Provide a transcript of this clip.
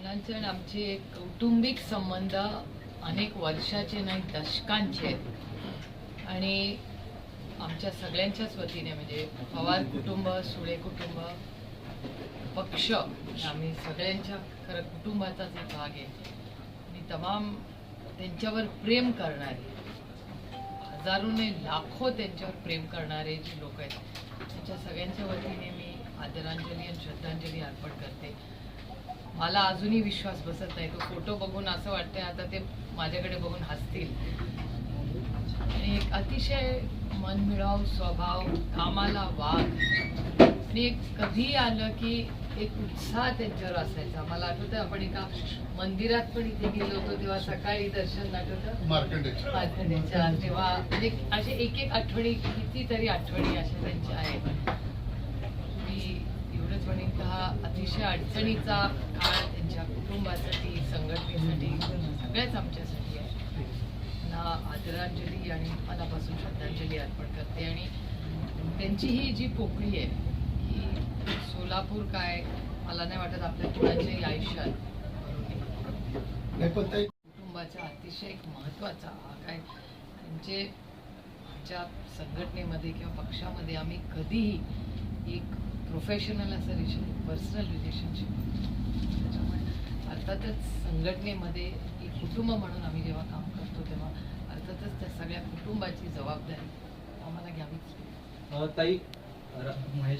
वडिलांचे आणि आमचे एक कौटुंबिक संबंध अनेक वर्षाचे नाही दशकांचे आहेत. आणि आमच्या सगळ्यांच्याच वतीने म्हणजे पवार कुटुंब सुळे कुटुंब पक्ष आम्ही सगळ्यांच्या खरं कुटुंबाचाच एक भाग आहे आणि तमाम त्यांच्यावर प्रेम करणारे हजारोने लाखो त्यांच्यावर प्रेम करणारे जे लोक आहेत त्यांच्या सगळ्यांच्या वतीने मी आदरांजली आणि श्रद्धांजली अर्पण करते. मला अजूनही विश्वास बसत नाही. तो फोटो बघून असं वाटतंय आता ते माझ्याकडे बघून हसतील. आणि एक अतिशय मनमिळाव स्वभाव कामाला वाघ आणि एक कधी आलं की एक उत्साह त्यांच्यावर असायचा. मला आठवतं आपण एका मंदिरात पण इथे गेलो होतो तेव्हा सकाळी दर्शन आठवतं मार्कंडेच्या. तेव्हा म्हणजे असे एक एक आठवणी कितीतरी आठवणी अशा त्यांच्या आहेत मी एवढंच म्हणेन का हा अतिशय अडचणीचा काळ त्यांच्या कुटुंबासाठी संघटनेसाठी सगळ्याच आमच्यासाठी आहे. ना आदरांजली आणि मनापासून श्रद्धांजली अर्पण करते. आणि त्यांची ही जी पोकळी आहे ही सोलापूर काय मला नाही वाटत आपल्या कुणाच्याही आयुष्यात. कुटुंबाचा अतिशय एक महत्त्वाचा भाग आहे. म्हणजे आमच्या संघटनेमध्ये किंवा पक्षामध्ये आम्ही कधीही एक प्रोफेशनल असं रिलेशन पर्सनल रिलेशनशिप त्याच्यामुळे अर्थातच संघटनेमध्ये एक कुटुंब म्हणून आम्ही जेव्हा काम करतो तेव्हा अर्थातच त्या सगळ्या कुटुंबाची जबाबदारी आम्हाला घ्यावीच ताई महेश